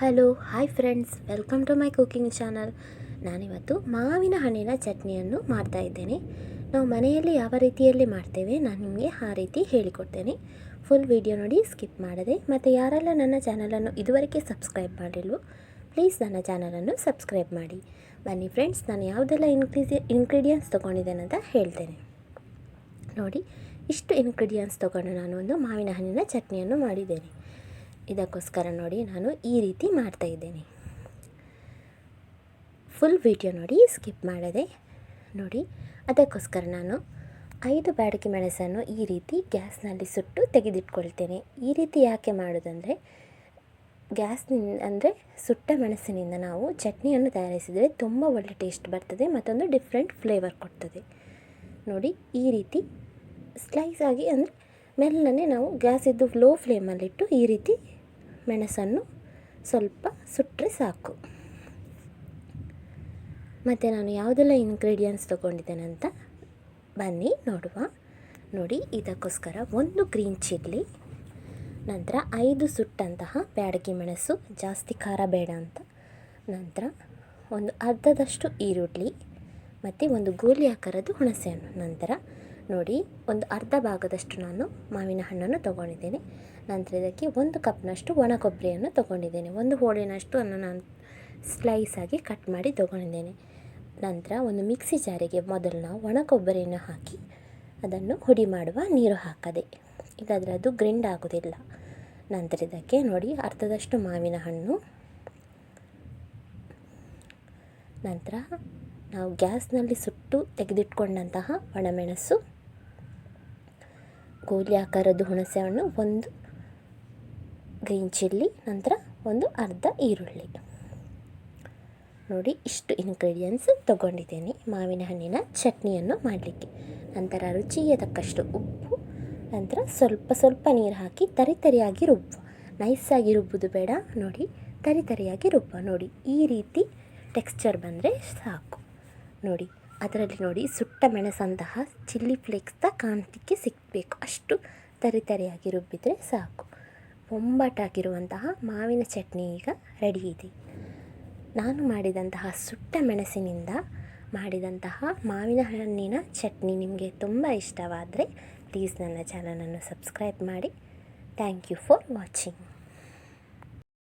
Hello hi friends welcome to my cooking channel ನಾನಿವತ್ತು ಮಾವಿನ ಹಣ್ಣಿನ ಚಟ್ನಿಯನ್ನು ಮಾಡ್ತಾ ಇದ್ದೇನೆ. ನಾವು ಮನೆಯಲ್ಲಿ ಯಾವ ರೀತಿಯಲ್ಲಿ ಮಾಡ್ತೇವೆ, ನಾನು ನಿಮಗೆ ಆ ರೀತಿ ಹೇಳಿಕೊಡ್ತೇನೆ. ಫುಲ್ ವಿಡಿಯೋ ನೋಡಿ ಸ್ಕಿಪ್ ಮಾಡದೆ, ಮತ್ತು ಯಾರೆಲ್ಲ ನನ್ನ ಚಾನಲನ್ನು ಇದುವರೆಗೆ ಸಬ್ಸ್ಕ್ರೈಬ್ ಮಾಡಿಲ್ವೋ ಪ್ಲೀಸ್ ನನ್ನ ಚಾನಲನ್ನು ಸಬ್ಸ್ಕ್ರೈಬ್ ಮಾಡಿ. ಬನ್ನಿ ಫ್ರೆಂಡ್ಸ್ ನಾನು ಯಾವುದೆಲ್ಲ ಇನ್ಕ್ರೀಸ್ ಇನ್ಗ್ರೀಡಿಯೆಂಟ್ಸ್ ತೊಗೊಂಡಿದ್ದೇನೆ ಅಂತ ಹೇಳ್ತೇನೆ. ನೋಡಿ, ಇಷ್ಟು ಇನ್ಗ್ರೀಡಿಯೆಂಟ್ಸ್ ತೊಗೊಂಡು ನಾನು ಒಂದು ಮಾವಿನ ಹಣ್ಣಿನ ಚಟ್ನಿಯನ್ನು ಮಾಡಿದ್ದೇನೆ. ಇದಕ್ಕೋಸ್ಕರ ನೋಡಿ ನಾನು ಈ ರೀತಿ ಮಾಡ್ತಾ ಇದ್ದೇನೆ. ಫುಲ್ ವಿಡಿಯೋ ನೋಡಿ ಸ್ಕಿಪ್ ಮಾಡದೆ ನೋಡಿ. ಅದಕ್ಕೋಸ್ಕರ ನಾನು ಐದು ಬ್ಯಾಡಿಕೆ ಮೆಣಸನ್ನು ಈ ರೀತಿ ಗ್ಯಾಸ್ನಲ್ಲಿ ಸುಟ್ಟು ತೆಗೆದಿಟ್ಕೊಳ್ತೇನೆ. ಈ ರೀತಿ ಯಾಕೆ ಮಾಡೋದಂದರೆ, ಗ್ಯಾಸ್ನಿಂದ ಅಂದರೆ ಸುಟ್ಟ ಮೆಣಸಿನಿಂದ ನಾವು ಚಟ್ನಿಯನ್ನು ತಯಾರಿಸಿದರೆ ತುಂಬ ಒಳ್ಳೆ ಟೇಸ್ಟ್ ಬರ್ತದೆ, ಮತ್ತೊಂದು ಡಿಫ್ರೆಂಟ್ ಫ್ಲೇವರ್ ಕೊಡ್ತದೆ. ನೋಡಿ, ಈ ರೀತಿ ಸ್ಲೈಸ್ ಆಗಿ ಅಂದರೆ, ಮೆಲ್ಲನೆ ನಾವು ಗ್ಯಾಸ್ ಇದ್ದು ಲೋ ಫ್ಲೇಮಲ್ಲಿಟ್ಟು ಈ ರೀತಿ ಮೆಣಸನ್ನು ಸ್ವಲ್ಪ ಸುಟ್ಟರೆ ಸಾಕು. ಮತ್ತು ನಾನು ಯಾವುದೆಲ್ಲ ಇಂಗ್ರೀಡಿಯೆಂಟ್ಸ್ ತೊಗೊಂಡಿದ್ದೇನಂತ ಬನ್ನಿ ನೋಡುವ. ನೋಡಿ, ಇದಕ್ಕೋಸ್ಕರ ಒಂದು ಗ್ರೀನ್ ಚಿಲ್ಲಿ ನಂತರ ಐದು ಸುಟ್ಟಂತಹ ಬ್ಯಾಡಗಿ ಮೆಣಸು, ಜಾಸ್ತಿ ಖಾರ ಬೇಡ ಅಂತ. ನಂತರ ಒಂದು ಅರ್ಧದಷ್ಟು ಈರುಳ್ಳಿ, ಮತ್ತು ಒಂದು ಗೋಲಿ ಆಕಾರದ ಹುಣಸೆಹಣ್ಣು, ನಂತರ ನೋಡಿ, ಒಂದು ಅರ್ಧ ಭಾಗದಷ್ಟು ನಾನು ಮಾವಿನ ಹಣ್ಣನ್ನು ತೊಗೊಂಡಿದ್ದೇನೆ. ನಂತರ ಇದಕ್ಕೆ ಒಂದು ಕಪ್ನಷ್ಟು ಒಣ ಕೊಬ್ಬರಿಯನ್ನು ತೊಗೊಂಡಿದ್ದೇನೆ. ಒಂದು ಹೋಳಿನಷ್ಟು ಅನ್ನು ನಾನು ಸ್ಲೈಸ್ ಆಗಿ ಕಟ್ ಮಾಡಿ ತೊಗೊಂಡಿದ್ದೇನೆ. ನಂತರ ಒಂದು ಮಿಕ್ಸಿ ಜಾರಿಗೆ ಮೊದಲು ನಾವು ಒಣ ಕೊಬ್ಬರಿಯನ್ನು ಹಾಕಿ ಅದನ್ನು ಹುಡಿ ಮಾಡುವ ನೀರು ಹಾಕದೆ. ಇಲ್ಲಾದರೆ ಅದು ಗ್ರಿಂಡ್ ಆಗೋದಿಲ್ಲ. ನಂತರ ಇದಕ್ಕೆ ನೋಡಿ, ಅರ್ಧದಷ್ಟು ಮಾವಿನ ಹಣ್ಣು. ನಂತರ ನಾವು ಗ್ಯಾಸ್ನಲ್ಲಿ ಸುಟ್ಟು ತೆಗೆದಿಟ್ಕೊಂಡಂತಹ ಒಣಮೆಣಸು. ಗೋಲಿ ಆಕಾರದ ಹುಣಸೆ ಹಣ್ಣು ಒಂದು ಗ್ರೀನ್ ಚಿಲ್ಲಿ ನಂತರ ಒಂದು ಅರ್ಧ ಈರುಳ್ಳಿ. ನೋಡಿ, ಇಷ್ಟು ಇಂಗ್ರೀಡಿಯೆಂಟ್ಸ್ ತಗೊಂಡಿದ್ದೇನೆ ಮಾವಿನ ಹಣ್ಣಿನ ಚಟ್ನಿಯನ್ನು ಮಾಡಲಿಕ್ಕೆ. ನಂತರ ರುಚಿಗೆ ತಕ್ಕಷ್ಟು ಉಪ್ಪು, ನಂತರ ಸ್ವಲ್ಪ ಸ್ವಲ್ಪ ನೀರು ಹಾಕಿ ತರಿ ತರಿಯಾಗಿ ರುಬ್ಬುವ. ನೈಸಾಗಿ ರುಬ್ಬುದು ಬೇಡ, ನೋಡಿ, ತರಿ ತರಿಯಾಗಿ ರುಬ್ಬ ನೋಡಿ, ಈ ರೀತಿ ಟೆಕ್ಸ್ಚರ್ ಬಂದರೆ ಸಾಕು. ನೋಡಿ ಅದರಲ್ಲಿ ನೋಡಿ ಸುಟ್ಟ ಮೆಣಸಂತಹ ಚಿಲ್ಲಿ ಫ್ಲೇಕ್ಸ್ ಕಾಣಲಿಕ್ಕೆ ಸಿಗಬೇಕು. ಅಷ್ಟು ತರಿ ತರಿಯಾಗಿ ರುಬ್ಬಿದರೆ ಸಾಕು. ಬೊಂಬಾಟಾಗಿರುವಂತಹ ಮಾವಿನ ಚಟ್ನಿ ಈಗ ರೆಡಿ ಇದೆ. ನಾನು ಮಾಡಿದಂತಹ ಸುಟ್ಟ ಮೆಣಸಿನಿಂದ ಮಾಡಿದಂತಹ ಮಾವಿನ ಹಣ್ಣಿನ ಚಟ್ನಿ ನಿಮಗೆ ತುಂಬ ಇಷ್ಟವಾದರೆ ಪ್ಲೀಸ್ ನನ್ನ ಚಾನಲನ್ನು ಸಬ್ಸ್ಕ್ರೈಬ್ ಮಾಡಿ. Thank you for watching